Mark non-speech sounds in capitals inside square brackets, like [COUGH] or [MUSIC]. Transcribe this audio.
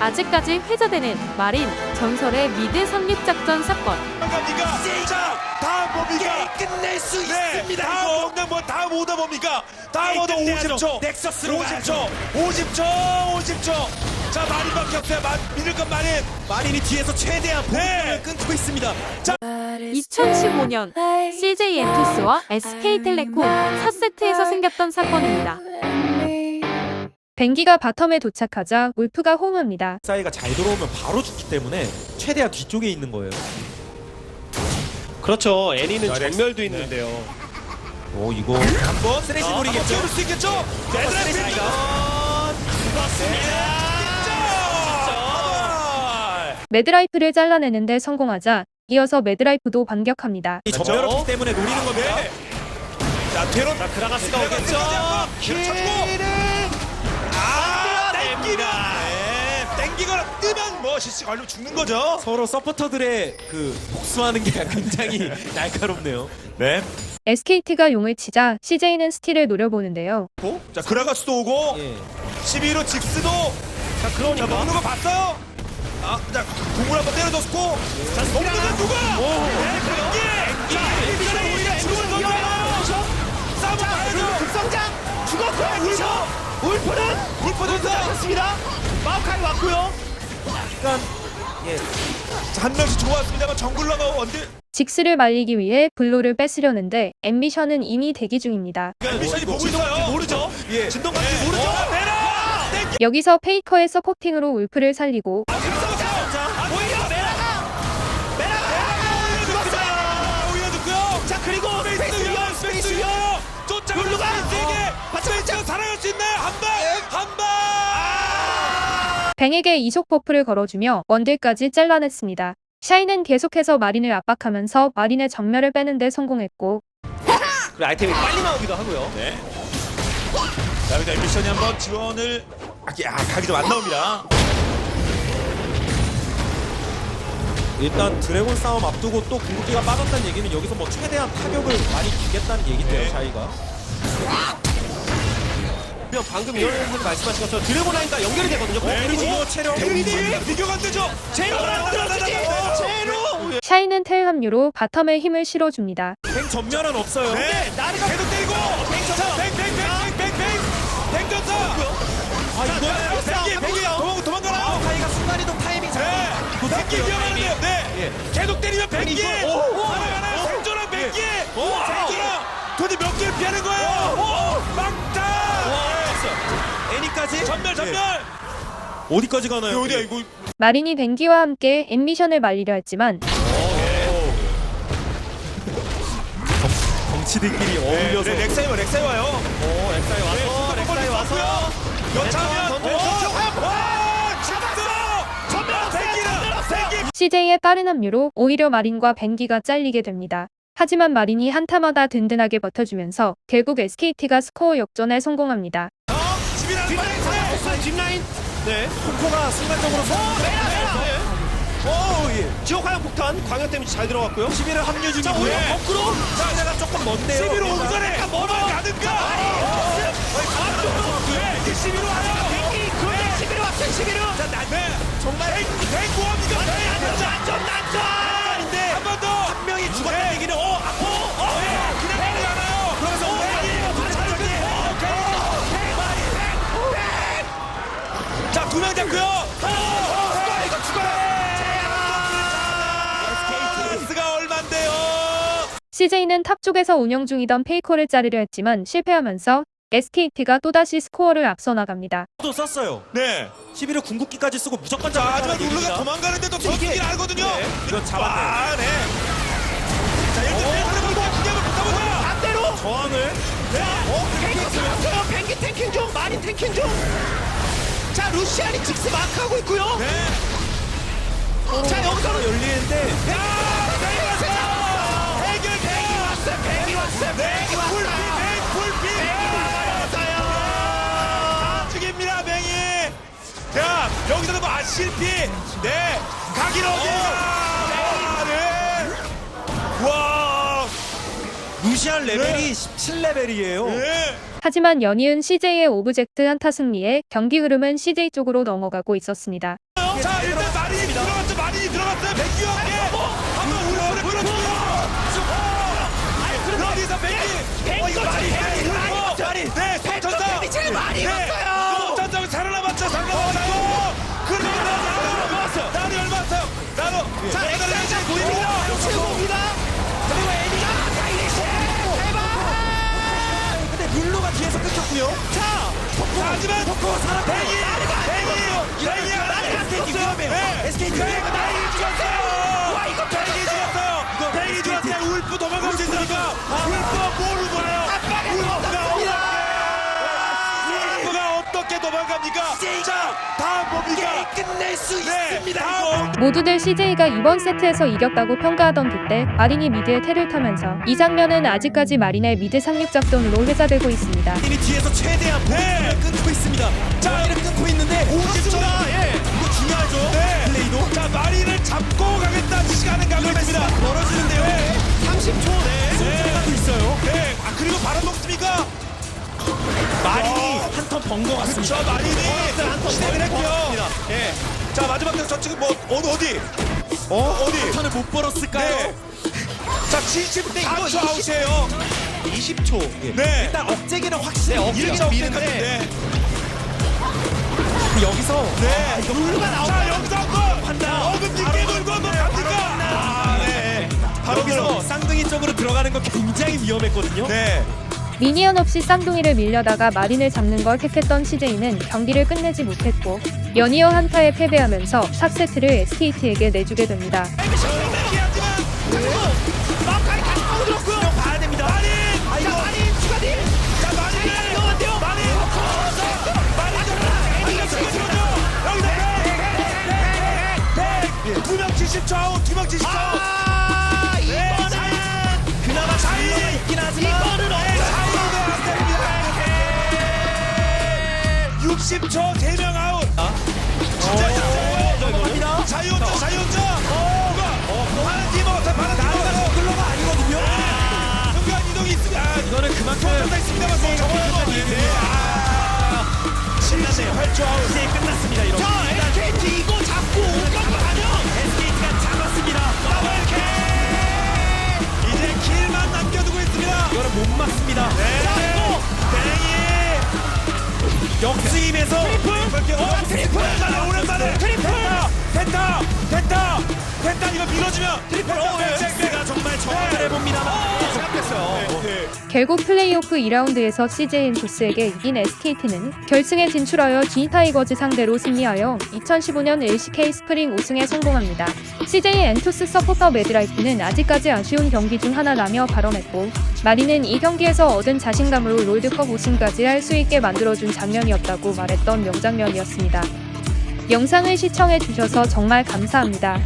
아직까지 회자되는 마린 전설의 미드 선립작전 사건. 뭡니까? 자, 다음 뭡니까? 끝낼 수 네, 있습니다. 다음 이거. 오늘 뭐 다음 오더 뭡니까? 다음 네, 오더 끝내야죠. 50초. 넥서스로 50초. 50초. 50초. 자, 마린밖에 없어요. 마, 믿을 건 마린. 마린이 뒤에서 최대한 네. 보급을 끊고 있습니다. 2015년 CJ 엔투스와 SK텔레콤 4세트에서 생겼던 사건입니다. 뱅기가 바텀에 도착하자 울프가 호응합니다. 사이가 잘 들어오면 바로 죽기 때문에 최대한 뒤쪽에 있는 거예요. 그렇죠. 애니는 자, 렉스. 정멸도 있는데요. 오 이거 한번 쓰레기 아, 버리겠죠? 한번 수 있겠죠? 네, 쓰레기가. 진짜! 매드라이프를 잘라내는데 성공하자 이어서 매드라이프도 반격합니다. 이 전멸 없기 때문에 노리는 겁니다. 네. 자, 뒤로 네, 오겠죠. 킬을 네, 땡기거나 뜨면 뭐 실시 걸리면 죽는 거죠. 서로 서포터들의 그 복수하는 게 [LAUGHS] 굉장히 날카롭네요. 네. SKT가 용을 치자 CJ는 스틸을 노려보는데요. 고? 자, 그라가스도 오고 예. 12로 직스도 자, 그러니까 먹는 거 봤어요? 아, 자, 공을 한번 때려줬고 자, 먹는 건 누가? 네, 땡기! 자, 땡기가 오히려 죽은 건가요? 싸움 가야죠! 급성장 죽었고요. 울프. 울프는 울프! 잡았습니다. 왔고요. 약간 예. 자, 한 명씩 좋았습니다만 정글러가 언제 직스를 말리기 위해 블로를 뺏으려는데 앰비션은 이미 대기 중입니다. 미션이 보고 있어요. 모르죠. 예. 진동관지 네. 모르죠. 어! 땡기! 여기서 페이커의 서포팅으로 울프를 살리고 자, 오히려 메라가 메라가 죽었어요. 오히려 듣고요. 자, 그리고 스페이스 위어, 스페이스 위어. 쫓아가 룰루가 세게 받쳐냈죠. 살아갈 수 있나요? 한 방! 한 방! 뱅에게 이속 버프를 걸어주며 원딜까지 잘라냈습니다. 샤이는 계속해서 마린을 압박하면서 마린의 전멸을 빼는데 성공했고 그리고 아이템이 빨리 나오기도 하고요. 네. 자, 여기다 미션이 한번 지원을 아, 야, 각이 좀 안 나옵니다. 일단 드래곤 싸움 앞두고 또 궁극기가 빠졌다는 얘기는 여기서 뭐 최대한 타격을 많이 주겠다는 얘긴데요, 네. 자이가. 그냥 방금 이현 선수 말씀하신 것처럼 드래곤 라인과 연결이 되거든요. 네, 그리고 체력 데미지. 비교가 안 되죠. 들어주지. 제로. 샤이는 텔 합류로 바텀에 힘을 실어줍니다. 뱅 전멸은 없어요. 네, 나르가 계속 때리고 뱅 전사 뱅뱅뱅뱅뱅뱅 뱅 전사 아 이거 뱅기 뱅기 도망 도망가나요? 카이가 순간이동 타이밍 잘. 네, 뱅기 위험한데요. 네, 계속 때리면 뱅기 살아가나요? 생존한 뱅기 생존한 도대체 몇 개를 피하는 거예요? 애니까지 전멸 전멸 어디까지 가나요? 어디야 이거 마린이 뱅기와 함께 앰비션을 말리려 했지만 정치들끼리 어울려서 네, 렉사이 와 렉사이 와요 오, 와서 엑사이 와서. 여차하면 던져, 오! 던져, 와! 잡았어! 전멸 없어요! 전멸 없어요! CJ의 빠른 합류로 오히려 마린과 뱅기가 잘리게 됩니다. 하지만 마린이 한타마다 든든하게 버텨주면서 결국 SKT가 스코어 역전에 성공합니다. 어? 집이랑 뒷라인, 뒷라인. 네. 코코가 순간적으로 메라, 메라. 오 예. 지옥 화염 폭탄 광역 데미지 잘 들어갔고요. 11을 합류 자, 중이고요. 오히려 거꾸로. 자, 제가 조금 먼데요. 11호 오기 전에 뭐만 가든가! 네, 11호 와요! 이 그런데 11호 왔어요, 11호. 자, 나, 네, 정말 대구합니다! CJ는 탑 쪽에서 운영 중이던 페이커를 자르려 했지만 실패하면서 SKT가 또다시 스코어를 앞서 나갑니다. 또 썼어요. 네. 11을 궁극기까지 쓰고 무조건 자, 잡았다는 하지만 룰루가. 도망가는데도 이게- 저기긴 알거든요. 네. 이건 잡았네요. 아, 네. 자, 일단 페이커를 한번 붙어보자. 반대로. 저항을 탱킹 잡았어요. 뱅기 탱킹 중, 마린 탱킹 중. 자, 루시안이 직스 마크하고 있고요. 네. 자, 여기서는 열리는데 야, 풀피, 뱅, 풀피. 왔어요. 다 죽입니다, 뱅이. 자, 여기서는 뭐 아실피. 네. 가기로. 네. 와. 루시안 레벨이 17레벨이에요. 네. 하지만 연이은 CJ의 오브젝트 한타 승리에 경기 흐름은 CJ 쪽으로 넘어가고 있었습니다. 자 일단 마린이 들어갔죠 마린이 들어갔어요 백규 함께 한번 울프를 끌어주고 하지만 백이 백이 백이야 SKT 위험해요. SKT 위험해요. 백이 죽었어요. 와 이거 백이 죽었어요. 백이 죽었어요. 울프 도망갈 수 있으니까 울프가 뭘 울어요. 울프가 어떻게 도망갑니까? 자 다음 뭡니까 끝낼 수 네 있습니다. 모두들 CJ가 이번 세트에서 이겼다고 평가하던 그때 마린이 미드에 테를 타면서 이 장면은 아직까지 마린의 미드 상륙 작전으로 회자되고 있습니다. 팀이 뒤에서 최대한 네. 끊고 있습니다. 자, 이를 끊고 있는데 50초 예 이거 중요하죠. 네. 플레이도 자 마리를 잡고 가겠다 시간은 가고 있습니다 멀어지는데요. 네. 30초 네. 손가락도 있어요. 네. 아 그리고 바로 먹습니까? 마린이 어. 한턴 번 거 같습니다. 저 마린이 한턴 예. 자 마지막에 저 지금 뭐 어디 어디? 어 어디? 턴을 못 벌었을까요? 네. 자 74초 이거 20 아웃이에요. 20초. 네. 일단 억제기는 확실히 이렇게 억제기는 미는데. 미는데 여기서 네. 룰루가 자 여기서 한번 판단. 어긋님께 놀고 한번 갑니까? 아, 네. 바로 여기서 쌍둥이 쪽으로 들어가는 거 굉장히 위험했거든요. 네. 미니언 없이 쌍둥이를 밀려다가 마린을 잡는 걸 택했던 CJ는 경기를 끝내지 못했고 연이어 한타에 패배하면서 4세트를 SKT에게 내주게 됩니다. 얘기하지만 막까지 20초 3명 아웃. 아? 진짜 진짜 어, 네, 네. 자유자 자유자. 어, 어, 파란 팀 어때? 파란 팀 나가 글로가 아니거든요. 아, 순간 이동이 있습니다. 아, 이거는 그만큼 있습니다만 저거는 18초 아웃. 이제 끝났습니다. 이렇게. 밀어주면. 트리플 오 엑스가 정말 정확을 해봅니다만. 네. 결국 플레이오프 2라운드에서 CJ 엔토스에게 이긴 SKT는 결승에 진출하여 G 타이거즈 상대로 승리하여 2015년 LCK 스프링 우승에 성공합니다. CJ 엔토스 서포터 매드라이프는 아직까지 아쉬운 경기 중 하나라며 발언했고 마리는 이 경기에서 얻은 자신감으로 롤드컵 우승까지 할 수 있게 만들어준 장면이었다고 말했던 명장면이었습니다. 영상을 시청해주셔서 정말 감사합니다.